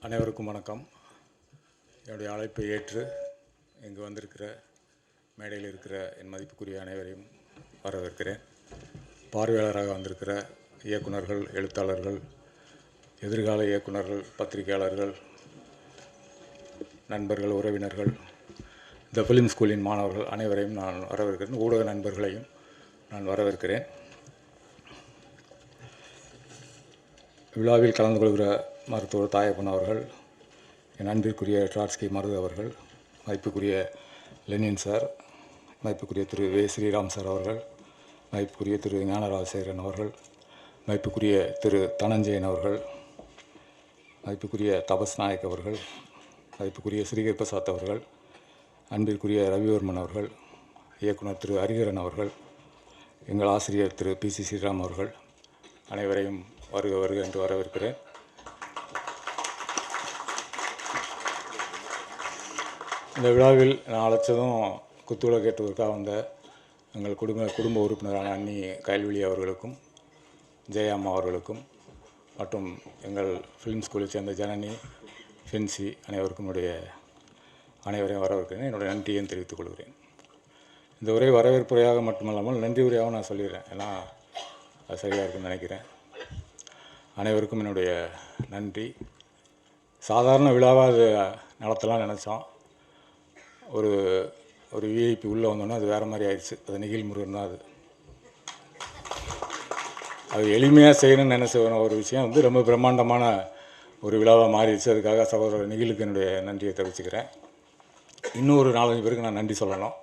அனைவருக்கும் வணக்கம். என்னுடைய அழைப்பை ஏற்று இங்கு வந்திருக்கிற மேடையில் இருக்கிற என் மதிப்புக்குரிய அனைவரையும் வரவேற்கிறேன். பார்வையாளராக வந்திருக்கிற இயக்குனர்கள் எழுத்தாளர்கள் எதிர்கால இயக்குனர்கள் பத்திரிகையாளர்கள் நண்பர்கள் உறவினர்கள் த ஃபிலிம் ஸ்கூலின் மாணவர்கள் அனைவரையும் நான் வரவேற்கிறேன். ஊடக நண்பர்களையும் நான் வரவேற்கிறேன். விழாவில் கலந்து கொள்கிற மருத்துவர் தாயப்பன் அவர்கள் என் அன்பிற்குரிய ட்ராட்ஸ்கி மருது அவர்கள் மதிப்புக்குரிய லெனின் சார் மதிப்புக்குரிய திரு வே ஸ்ரீராம் சார் அவர்கள் மதிப்புக்குரிய திரு ஞானராஜசேகரன் அவர்கள் மதிப்புக்குரிய திரு தனஞ்சயன் அவர்கள் மதிப்புக்குரிய தபஸ் நாயக் அவர்கள் மதிப்புக்குரிய ஸ்ரீகர் பிரசாத் அவர்கள் அன்பிற்குரிய ரவிவர்மன் அவர்கள் இயக்குனர் திரு ஹரிகரன் அவர்கள் எங்கள் ஆசிரியர் திரு பி சி ஸ்ரீராம் அவர்கள் அனைவரையும் வருக வருக என்று வரவேற்கிறேன். இந்த விழாவில் நான் அழைச்சதும் குத்துவிளக்கு கேட்டுவதற்காக வந்த எங்கள் குடும்ப குடும்ப உறுப்பினரான அண்ணி கயல்விழி அவர்களுக்கும் ஜெயாம்மா அவர்களுக்கும் மற்றும் எங்கள் ஃபிலிம் ஸ்கூலை சேர்ந்த ஜனனி ஃபென்சி அனைவருக்கும் என்னுடைய அனைவரையும் வரவேற்கிறேன். என்னுடைய நன்றியையும் தெரிவித்துக் கொள்கிறேன். இந்த உரை வரவேற்புரையாக மட்டுமல்லாமல் நன்றி உரையாகவும் நான் சொல்லிடுறேன். ஏன்னா அது சரியாக இருக்குன்னு நினைக்கிறேன். அனைவருக்கும் என்னுடைய நன்றி. சாதாரண விழாவாக அது நடத்தலாம் நினச்சோம். ஒரு ஒரு விஐபி உள்ளே வந்தோன்னா அது வேறு மாதிரி ஆயிடுச்சு. அது நெகிழ் முருகன் தான் அது. அது எளிமையாக செய்யணும்னு நினச்ச ஒரு விஷயம் வந்து ரொம்ப பிரம்மாண்டமான ஒரு விழாவாக மாறிடுச்சு. அதுக்காக சகோதரர் நெகிழுக்கு என்னுடைய நன்றியை தெரிவிச்சுக்கிறேன். இன்னும் ஒரு நாலஞ்சு பேருக்கு நான் நன்றி சொல்லணும்.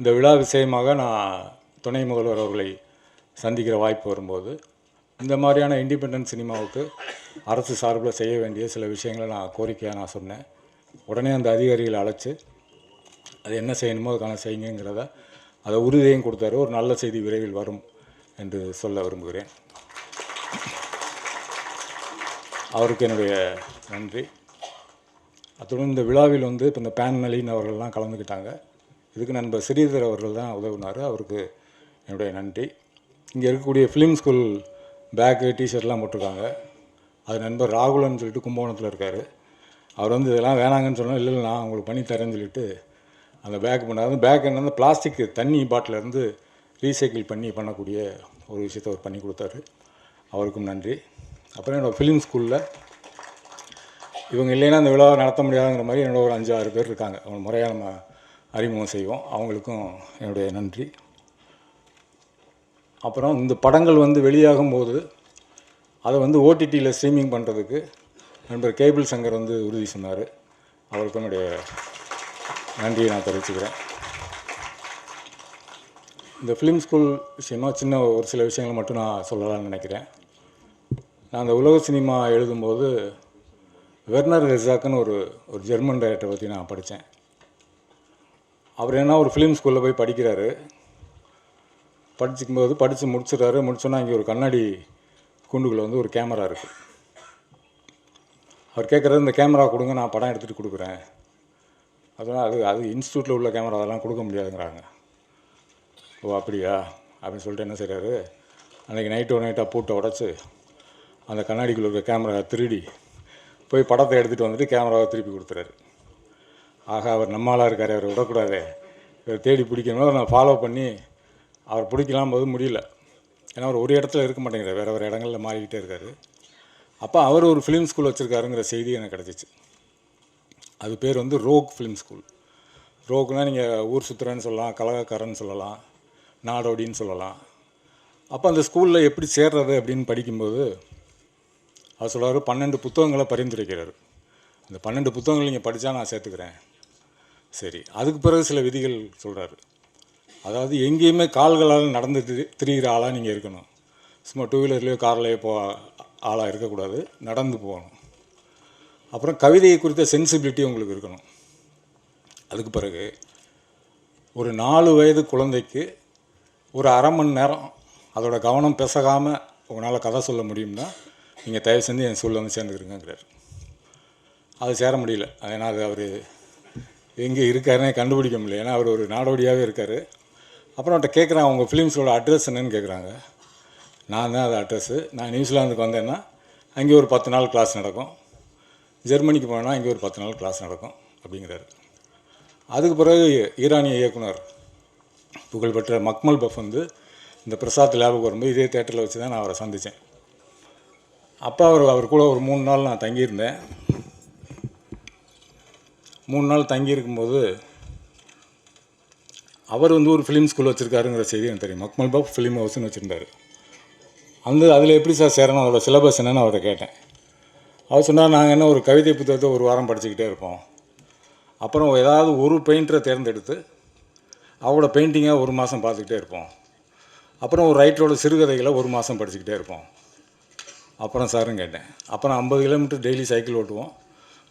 இந்த விழா விஷயமாக நான் துணை முதல்வர் அவர்களை சந்திக்கிற வாய்ப்பு வரும்போது இந்த மாதிரியான இண்டிபெண்டன்ட் சினிமாவுக்கு அரசு சார்பில் செய்ய வேண்டிய சில விஷயங்களை நான் கோரிக்கையாக நான் சொன்னேன். உடனே அந்த அதிகாரிகளை அழைச்சி அது என்ன செய்யணுமோ அதுக்கான செய்யுங்கிறத அதை உறுதியையும் கொடுத்தாரு. ஒரு நல்ல செய்தி விரைவில் வரும் என்று சொல்ல விரும்புகிறேன். அவருக்கு என்னுடைய நன்றி. அத்துடன் இந்த விழாவில் வந்து இப்போ இந்த பேன் நளின் அவர்கள்லாம் கலந்துக்கிட்டாங்க. இதுக்கு நண்பர் ஸ்ரீதர் அவர்கள் தான் உதவினார். அவருக்கு என்னுடைய நன்றி. இங்கே இருக்கக்கூடிய ஃபிலிம் ஸ்கூல் பேக்கு டிஷர்ட்லாம் போட்டிருக்காங்க. அது நண்பர் ராகுலன்னு சொல்லிட்டு கும்பகோணத்தில் இருக்கார். அவர் வந்து இதெல்லாம் வேணாங்கன்னு சொன்னால் இல்லை இல்லை நான் உங்களுக்கு பண்ணி தரேன்னு சொல்லிட்டு அந்த பேக் பண்ணாது பேக் என்னன்னா பிளாஸ்டிக் தண்ணி பாட்டிலேருந்து ரீசைக்கிள் பண்ணி பண்ணக்கூடிய ஒரு விஷயத்தை அவர் பண்ணி கொடுத்தாரு. அவருக்கும் நன்றி. அப்புறம் என்னோடய ஃபிலிம் ஸ்கூலில் இவங்க இல்லைன்னா அந்த விழாவை நடத்த முடியாதுங்கிற மாதிரி என்னோட ஒரு அஞ்சு ஆறு பேர் இருக்காங்க. அவங்க முறையாக நம்ம அறிமுகம் செய்வோம். அவங்களுக்கும் என்னுடைய நன்றி. அப்புறம் இந்த படங்கள் வந்து வெளியாகும் போது அதை வந்து ஓடிடியில் ஸ்ட்ரீமிங் பண்ணுறதுக்கு நண்பர் கேபிள் சங்கர் வந்து உறுதி சொன்னார். அவருக்கும் என்னுடைய நன்றியை நான் தெரிவிச்சுக்கிறேன். இந்த ஃபிலிம் ஸ்கூல் விஷயமா சின்ன ஒரு சில விஷயங்களை மட்டும் நான் சொல்லலாம்னு நினைக்கிறேன். நான் அந்த உலக சினிமா எழுதும்போது வெர்னர் ரெசாக்குன்னு ஒரு ஒரு ஜெர்மன் டைரக்டரை பற்றி நான் படித்தேன். அவர் என்ன ஒரு ஃபிலிம் ஸ்கூலில் போய் படிக்கிறாரு. படிச்சுக்கும்போது படித்து முடிச்சிடுறாரு. முடிச்சோன்னா இங்கே ஒரு கண்ணாடி கூண்டுக்குள்ளே வந்து ஒரு கேமரா இருக்குது அவர் கேட்குறது இந்த கேமரா கொடுங்க நான் படம் எடுத்துகிட்டு கொடுக்குறேன். அதெல்லாம் அது அது இன்ஸ்டியூட்டில் உள்ள கேமரா அதெல்லாம் கொடுக்க முடியாதுங்கிறாங்க. ஓ அப்படியா? அப்படின்னு சொல்லிட்டு என்ன செய்கிறாரு அன்றைக்கி நைட்டு ஒரு நைட்டாக பூட்டை உடச்சி அந்த கண்ணாடிக்குள்ளே இருக்க கேமரா திருடி போய் படத்தை எடுத்துகிட்டு வந்துட்டு கேமராவை திருப்பி கொடுத்துறாரு. ஆக அவர் நம்மளாக இருக்கார் அவர் விடக்கூடாது. இவர் தேடி பிடிக்கணும் நான் ஃபாலோ பண்ணி அவர் பிடிக்கலாம் போது முடியல. ஏன்னா அவர் ஒரு இடத்துல இருக்க மாட்டேங்கிறார். வேறு வேறு இடங்களில் மாறிக்கிட்டே இருக்கார். அப்போ அவர் ஒரு ஃபிலிம் ஸ்கூல் வச்சுருக்காருங்கிற செய்தி எனக்கு கிடச்சிச்சு. அது பேர் வந்து ரோக் ஃபிலிம் ஸ்கூல். ரோக்னால் நீங்கள் ஊர் சுற்றுறன்னு சொல்லலாம் கலகக்காரன்னு சொல்லலாம் நாடோடின்னு சொல்லலாம். அப்போ அந்த ஸ்கூலில் எப்படி சேர்றது அப்படின்னு படிக்கும்போது அவர் சொல்கிறார் பன்னெண்டு புத்தகங்களை பரிந்துரைக்கிறார். அந்த பன்னெண்டு புத்தகங்கள் நீங்கள் படித்தா நான் சேர்த்துக்கிறேன். சரி அதுக்கு பிறகு சில விதிகள் சொல்கிறாரு அதாவது எங்கேயுமே கால்களால் நடந்து திரிகிற ஆளாக நீங்கள் இருக்கணும். சும்மா டூ வீலர்லேயோ கார்லேயோ போ ஆளாக இருக்கக்கூடாது. நடந்து போகணும். அப்புறம் கவிதையை குறித்த சென்சிபிலிட்டி உங்களுக்கு இருக்கணும். அதுக்கு பிறகு ஒரு நாலு வயது குழந்தைக்கு ஒரு அரை மணி நேரம் அதோட கவனம் பெசகாமல் உங்களால் கதை சொல்ல முடியும்னா நீங்கள் தயவு செஞ்சு என் ஸ்கூலில் வந்து சேர்ந்துக்கிறீங்கிறார். அது சேர முடியல. ஏன்னா அது அவர் எங்கே இருக்காருன்னே கண்டுபிடிக்க முடியல. ஏன்னா அவர் ஒரு நாடோடியாகவே இருக்கார். அப்புறம் அவர்கிட்ட கேட்குறாங்க அவங்க ஃபிலிம்ஸோட அட்ரஸ் என்னன்னு கேட்குறாங்க நான் தான் அது அட்ரஸ்ஸு நான் நியூசிலாந்துக்கு வந்தேன்னா அங்கே ஒரு பத்து நாள் கிளாஸ் நடக்கும். ஜெர்மனிக்கு போனால் இங்கே ஒரு பத்து நாள் கிளாஸ் நடக்கும் அப்படிங்கிறாரு. அதுக்கு பிறகு ஈரானிய இயக்குனர் புகழ்பெற்ற மக்மல் பஃப் வந்து இந்த பிரசாத் லேபுக்கு வரும்போது இதே தேட்டரில் வச்சு தான் நான் அவரை சந்தித்தேன் அப்போ அவர் அவர் கூட ஒரு மூணு நாள் நான் தங்கியிருந்தேன். மூணு நாள் தங்கியிருக்கும்போது அவர் வந்து ஒரு ஃபிலிம் ஸ்கூல் வச்சுருக்காருங்கிற செய்தி எனக்கு தெரியும். மக்மல் பாப் ஃபிலிம் ஹவுஸ்னு வச்சுருந்தார். அந்த அதில் எப்படி சார் சேரணும்? அதோட சிலபஸ் என்னன்னு அவரை கேட்டேன். அவர் சொன்னார் நாங்கள் என்ன ஒரு கவிதை புத்தகத்தை ஒரு வாரம் படிச்சுக்கிட்டே இருப்போம். அப்புறம் ஏதாவது ஒரு பெயிண்டரை தேர்ந்தெடுத்து அவரோட பெயிண்டிங்கை ஒரு மாதம் பார்த்துக்கிட்டே இருப்போம். அப்புறம் ஒரு ரைட்டரோட சிறுகதைகளை ஒரு மாதம் படிச்சுக்கிட்டே இருப்போம். அப்புறம் சாருன்னு கேட்டேன். அப்புறம் ஐம்பது கிலோமீட்டர் டெய்லி சைக்கிள் ஓட்டுவோம்.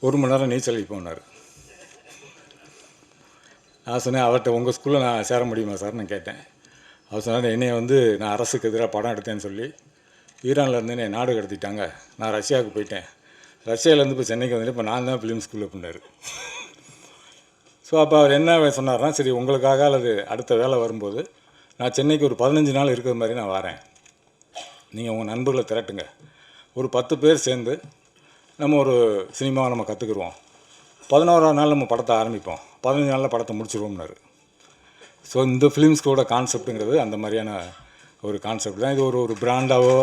ஒரு மணி நேரம் நீச்சல் அடிப்போம்னாரு நான் சொன்னேன் அவர்கிட்ட உங்கள் ஸ்கூலில் நான் சேர முடியுமா சார் நான் கேட்டேன். அவர் சொன்னார் என்னையை வந்து நான் அரசுக்கு எதிராக படம் எடுத்தேன்னு சொல்லி ஈரானில் இருந்து என்னை நாடு கடத்திட்டாங்க. நான் ரஷ்யாவுக்கு போயிட்டேன். ரஷ்யாவிலேருந்து இப்போ சென்னைக்கு வந்துட்டு இப்போ நான் தான் ஃபிலிம் ஸ்கூலில் பண்ணார் ஸோ அப்போ அவர் என்ன சொன்னார்னா சரி உங்களுக்காக அல்லது அடுத்த வேலை வரும்போது நான் சென்னைக்கு ஒரு பதினஞ்சு நாள் இருக்கிற மாதிரி நான் வரேன். நீங்கள் உங்கள் நண்பர்களை திரட்டுங்க. ஒரு பத்து பேர் சேர்ந்து நம்ம ஒரு சினிமாவை நம்ம கற்றுக்குருவோம் பதினோராம் நாள் நம்ம படத்தை ஆரம்பிப்போம். பதினஞ்சு நாளில் படத்தை முடிச்சிருவோம்னாரு. ஸோ இந்த ஃபிலிம்ஸ்கோட கான்செப்ட்டுங்கிறது அந்த மாதிரியான ஒரு கான்செப்ட் தான். இது ஒரு ஒரு பிராண்டாவோ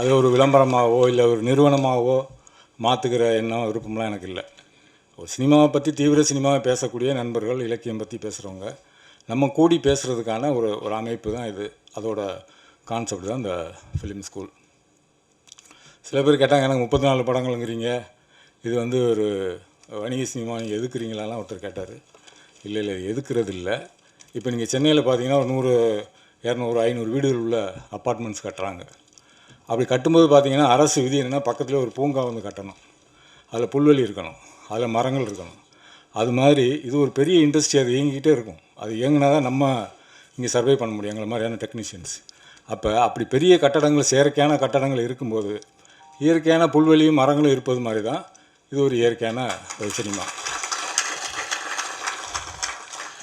அது ஒரு விளம்பரமாகவோ இல்லை ஒரு நிறுவனமாகவோ மாற்றுக்கிற எண்ணம் விருப்பம்லாம் எனக்கு இல்லை. ஒரு சினிமாவை பற்றி தீவிர சினிமாவை பேசக்கூடிய நண்பர்கள் இலக்கியம் பற்றி பேசுகிறவங்க நம்ம கூடி பேசுகிறதுக்கான ஒரு ஒரு அமைப்பு தான் இது. அதோட கான்செப்ட் தான் இந்த ஃபிலிம் ஸ்கூல் சில பேர் கேட்டாங்க எனக்கு முப்பத்தி நாலு படங்கள்ங்கிறீங்க. இது வந்து ஒரு வணிக சினிமா நீங்கள் எதுக்குறீங்களாலாம் ஒருத்தர் கேட்டார். இல்லை இல்லை எதுக்குறது இல்லை. இப்போ நீங்கள் சென்னையில் பார்த்தீங்கன்னா ஒரு நூறு இரநூறு ஐநூறு வீடுகள் உள்ள அப்பார்ட்மெண்ட்ஸ் கட்டுறாங்க. அப்படி கட்டும்போது பார்த்திங்கன்னா அரசு விதி என்னென்னா பக்கத்தில் ஒரு பூங்கா வந்து கட்டணும். அதில் புல்வெளி இருக்கணும். அதில் மரங்கள் இருக்கணும். அது மாதிரி இது ஒரு பெரிய இண்டஸ்ட்ரி அது இயங்கிக்கிட்டே இருக்கும். அது இயங்கினா தான் நம்ம இங்கே சர்வே பண்ண முடியும் எங்களை மாதிரியான டெக்னீஷியன்ஸ் அப்போ அப்படி பெரிய கட்டடங்கள் செயற்கையான கட்டடங்கள் இருக்கும்போது இயற்கையான புல்வெளியும் மரங்களும் இருப்பது மாதிரி தான் இது ஒரு இயற்கையான ஒரு சினிமா.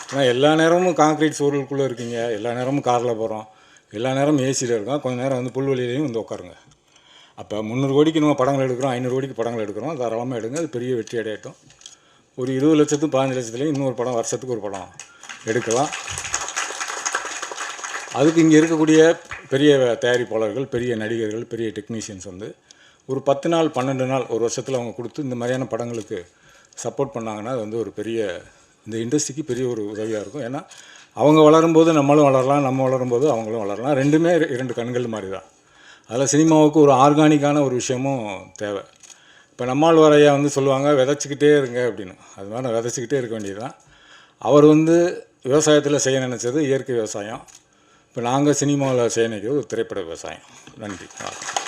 ஏன்னா எல்லா நேரமும் காங்க்ரீட் சூழலுக்குள்ளே இருக்கீங்க. எல்லா நேரமும் காரில் போகிறோம் எல்லா நேரமும் ஏசியில் இருக்கோம் கொஞ்சம் நேரம் வந்து புல்வெளியிலையும் வந்து உட்காருங்க. அப்போ முந்நூறு கோடிக்கு நம்ம படங்கள் எடுக்கிறோம். ஐநூறு கோடிக்கு படங்கள் எடுக்கிறோம். தாராளமாக எடுங்க. அது பெரிய வெற்றி அடையட்டும். ஒரு இருபது லட்சத்து பதினஞ்சு லட்சத்துலேயும் இன்னொரு படம் வருஷத்துக்கு ஒரு படம் எடுக்கலாம். அதுக்கு இங்கே இருக்கக்கூடிய பெரிய தயாரிப்பாளர்கள் பெரிய நடிகர்கள் பெரிய டெக்னீஷியன்ஸ் வந்து ஒரு பத்து நாள் பன்னெண்டு நாள் ஒரு வருஷத்தில் அவங்க கொடுத்து இந்த மாதிரியான படங்களுக்கு சப்போர்ட் பண்ணாங்கன்னா அது வந்து ஒரு பெரிய இந்த இண்டஸ்ட்ரிக்கு பெரிய ஒரு உதவியாக இருக்கும். ஏன்னா அவங்க வளரும்போது நம்மளும் வளரலாம் நம்ம வளரும்போது அவங்களும் வளரலாம். ரெண்டுமே இரண்டு கண்கள் மாதிரி தான் அதில் சினிமாவுக்கு ஒரு ஆர்கானிக்கான ஒரு விஷயமும் தேவை. இப்போ நம்மால் வரையா வந்து சொல்லுவாங்க விதைச்சிக்கிட்டே இருங்க அப்படின்னு. அது மாதிரி விதைச்சிக்கிட்டே இருக்க வேண்டியது தான் அவர் வந்து விவசாயத்தில் செய்ய நினச்சது இயற்கை விவசாயம். இப்போ நாங்கள் சினிமாவில் செய்ய நினைக்கிறது ஒரு திரைப்பட விவசாயம். நன்றி. வணக்கம்